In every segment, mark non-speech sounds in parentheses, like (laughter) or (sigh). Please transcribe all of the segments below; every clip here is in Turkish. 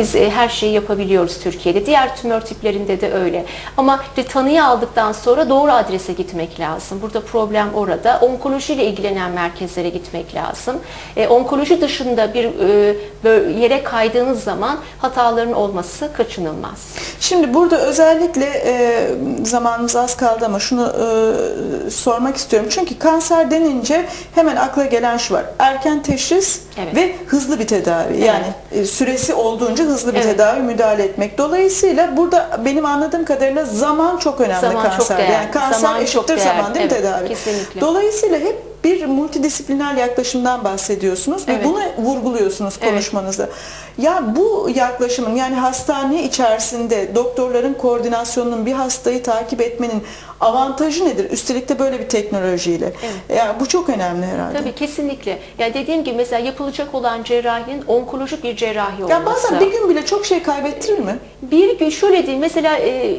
Biz e, her şeyi yapabiliyoruz Türkiye'de. Diğer tümör tiplerinde de öyle. Ama tanıyı aldıktan sonra doğru adrese gitmek lazım. Burada problem orada. Onkolojiyle ilgilenen merkezlere gitmek lazım. E, onkoloji dışında bir e, yere kaydığınız zaman hataların olması kaçınılmaz. Şimdi burada özellikle zamanımız az kaldı ama şunu sormak istiyorum. Çünkü kanser denince hemen akla gelen şu var. Erken teşhis Evet. ve hızlı bir tedavi. Yani e, süresi olduğunca hızlı bir Evet. tedavi müdahale etmek. Dolayısıyla burada benim anladığım kadarıyla zaman çok önemli Zaman çok kanserde. değerli. Yani kanser Zaman çok eşittir değerli. zaman değil mi Evet, tedavi? kesinlikle. Dolayısıyla hep bir multidisipliner yaklaşımdan bahsediyorsunuz ve Evet. bunu vurguluyorsunuz Evet. konuşmanızda. Ya bu yaklaşımın yani hastane içerisinde doktorların koordinasyonunun bir hastayı takip etmenin avantajı nedir? Üstelik de böyle bir teknolojiyle. Evet. Yani bu çok önemli herhalde. Tabii kesinlikle. Yani dediğim gibi mesela yapılacak olan cerrahinin onkolojik bir cerrahi olması. Ya bazen bir gün bile çok şey kaybettirir mi? Bir gün şöyle diyeyim mesela e,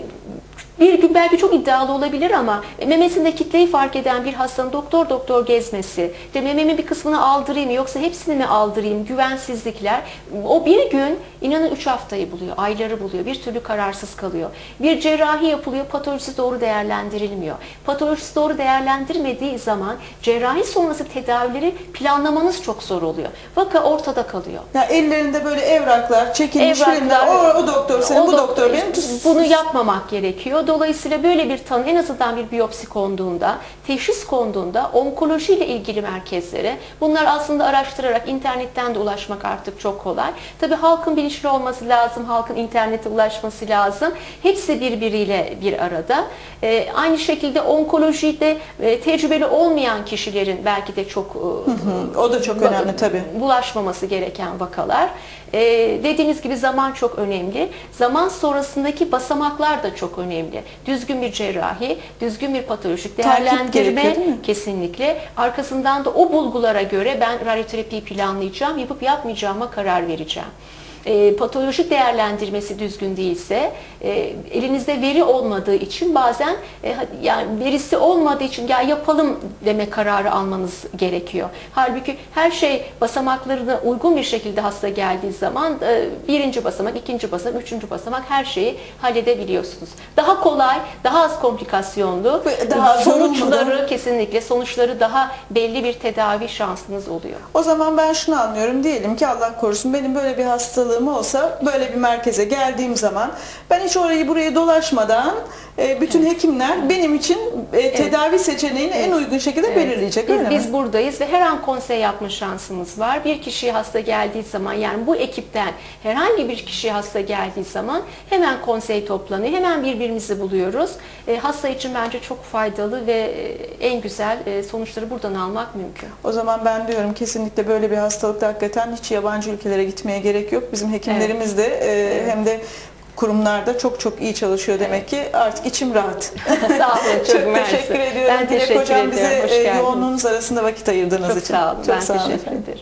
bir gün belki çok iddialı olabilir ama memesinde kitleyi fark eden bir hastanın doktor doktor gezmesi, işte mememin bir kısmını aldırayım yoksa hepsini mi aldırayım, güvensizlikler o bir gün inanın 3 haftayı buluyor, ayları buluyor, bir türlü kararsız kalıyor. Bir cerrahi yapılıyor, patolojisi doğru değerlendirilmiyor. Patolojisi doğru değerlendirmediği zaman cerrahi sonrası tedavileri planlamanız çok zor oluyor. Vaka ortada kalıyor. Ya ellerinde böyle evraklar çekilmiş Evraklar, filmler. O, o doktor senin, o bu doktor- doktor benim. Bunu yapmamak gerekiyor. Dolayısıyla böyle bir tanı en azından bir biyopsi konduğunda, teşhis konduğunda onkolojiyle ilgili merkezlere bunlar aslında araştırarak internetten de ulaşmak artık çok kolay. Tabii halkın bilinçli olması lazım, halkın internete ulaşması lazım. Hepsi birbiriyle bir arada. Ee, aynı şekilde onkolojide e, tecrübeli olmayan kişilerin belki de çok e, Hı, o da çok önemli tabii. bulaşmaması gereken vakalar. Ee, dediğiniz gibi zaman çok önemli. Zaman sonrasındaki basamaklar da çok önemli. Düzgün bir cerrahi, düzgün bir patolojik değerlendirme kesinlikle. Arkasından da o bulgulara göre ben radyoterapiyi planlayacağım, yapıp yapmayacağıma karar vereceğim. E, patolojik değerlendirmesi düzgün değilse, e, elinizde veri olmadığı için bazen e, yani verisi olmadığı için ya yapalım deme kararı almanız gerekiyor. Halbuki her şey basamaklarına uygun bir şekilde hasta geldiği zaman e, birinci basamak, ikinci basamak, üçüncü basamak her şeyi halledebiliyorsunuz. Daha kolay, daha az komplikasyonlu, daha sonuçları kesinlikle sonuçları daha belli bir tedavi şansınız oluyor. O zaman ben şunu anlıyorum. Diyelim ki Allah korusun benim böyle bir hastalığım olsa böyle bir merkeze geldiğim zaman ben hiç orayı burayı dolaşmadan e, bütün hekimler benim için e, tedavi seçeneğini en uygun şekilde belirleyecek Biz, öyle biz mi? buradayız ve her an konsey yapma şansımız var. Bir kişi hasta geldiği zaman yani bu ekipten herhangi bir kişi hasta geldiği zaman hemen konsey toplanıyor. Hemen birbirimizi buluyoruz. E, hasta için bence çok faydalı ve e, en güzel e, sonuçları buradan almak mümkün. O zaman ben diyorum kesinlikle böyle bir hastalıkta hakikaten hiç yabancı ülkelere gitmeye gerek yok. Bizim hekimlerimiz de e, hem de kurumlarda çok çok iyi çalışıyor demek ki artık içim rahat. (laughs) Sağ olun. Çok, çok mersi. teşekkür ediyorum. Ben Dilek teşekkür Hocam ediyorum. bize e, yoğunluğunuz arasında vakit ayırdığınız Çok için. sağ olun. ben sağ olun teşekkür ederim.